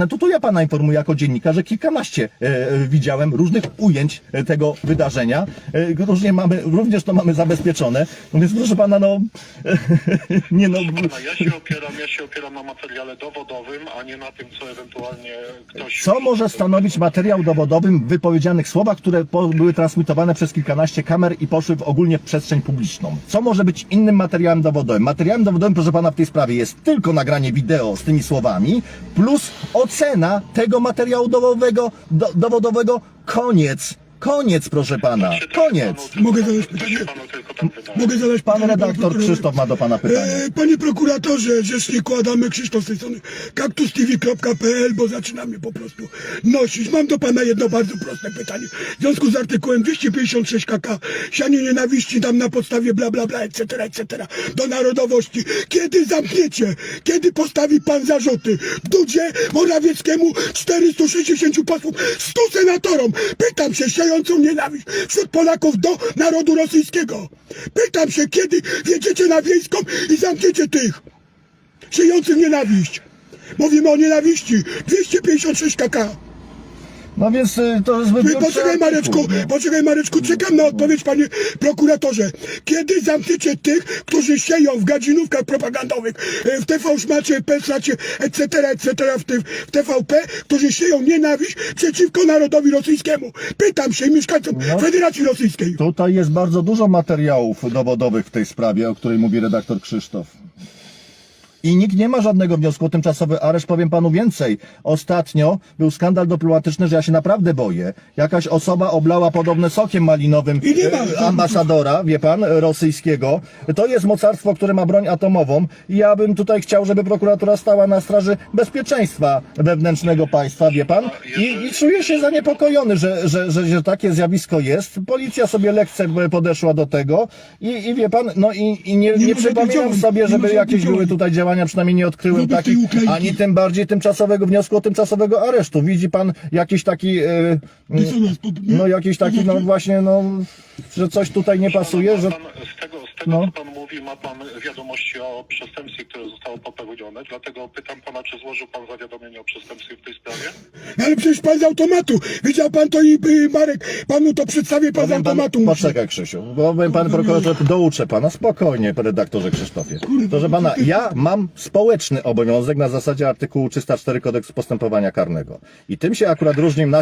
No to, to ja pana informuję jako dziennikarz, że kilkanaście e, e, widziałem różnych ujęć e, tego wydarzenia. E, różnie mamy, również to mamy zabezpieczone. No więc proszę pana, no nie no. Pana, ja się opieram, ja się opieram na materiale dowodowym, a nie na tym, co ewentualnie ktoś... Co może stanowić materiał dowodowym w wypowiedzianych słowach, które po, były transmitowane przez kilkanaście kamer i poszły w ogólnie w przestrzeń publiczną? Co może być innym materiałem dowodowym? Materiałem dowodowym, proszę pana, w tej sprawie jest tylko nagranie wideo z tymi słowami, plus ocena tego materiału dowodowego, do, dowodowego. Koniec. Koniec, proszę pana. Się Koniec. Mogę zadać się pytanie? Mogę zadać Pan pytanie, redaktor? Krzysztof ma do pana pytanie. E, panie prokuratorze, rzeczniku Adamy Krzysztof z tej strony kaktustv.pl, bo zaczyna mnie po prostu nosić. Mam do pana jedno bardzo proste pytanie. W związku z artykułem 256 KK, sianie nienawiści tam na podstawie bla bla bla, etc., etc., do narodowości. Kiedy zamkniecie? Kiedy postawi pan zarzuty? Dudzie, Morawieckiemu, 460 posłów, 100 senatorom. Pytam się, siejącą nienawiść wśród Polaków do narodu rosyjskiego. Pytam się, kiedy wjedziecie na wiejską i zamkniecie tych siejących nienawiść. Mówimy o nienawiści. 256 kk. No więc y, to jest zbyt Wy, grubszy poczekaj Mareczku, no. poczekaj Mareczku, czekam na odpowiedź panie prokuratorze. Kiedy zamkniecie tych, którzy sieją w gadzinówkach propagandowych, e, w TV Szmacie, Pesracie, etc., etc., w, ty- w TVP, którzy sieją nienawiść przeciwko narodowi rosyjskiemu? Pytam się mieszkańcom No. Federacji Rosyjskiej. Tutaj jest bardzo dużo materiałów dowodowych w tej sprawie, o której mówi redaktor Krzysztof. I nikt nie ma żadnego wniosku o tymczasowy areszt. Powiem panu więcej. Ostatnio był skandal dyplomatyczny, że ja się naprawdę boję. Jakaś osoba oblała podobne sokiem malinowym I nie ma. e, ambasadora, wie pan, rosyjskiego. To jest mocarstwo, które ma broń atomową. I ja bym tutaj chciał, żeby prokuratura stała na straży bezpieczeństwa wewnętrznego państwa, wie pan. I, i czuję się zaniepokojony, że, że, że, że takie zjawisko jest. Policja sobie lekce podeszła do tego i, i wie pan, no i, i nie, nie, Nie przypominam sobie, Nie żeby może jakieś były działań. tutaj działania, przynajmniej nie odkryłem Wobec tej takich, Ukrainki. ani tym bardziej tymczasowego wniosku o tymczasowego aresztu. Widzi pan jakiś taki, e, Dysonans, po- nie? no jakiś taki, no właśnie, no, że coś tutaj nie pasuje, że... pan, z tego, z tego No. co pan mówi, ma pan wiadomości o przestępstwie, które zostało popełnione, dlatego pytam pana, czy złożył pan zawiadomienie o przestępstwie w tej sprawie? Ale przecież pan z automatu. Widział pan to i y, Marek, panu to przedstawię pan z Powiem pan, automatu. poczekaj Krzysiu, bo powiem pan prokurator, douczę pana, spokojnie, redaktorze Krzysztofie. Proszę pana, ja mam społeczny obowiązek na zasadzie artykułu 304 kodeksu postępowania karnego. I tym się akurat różni na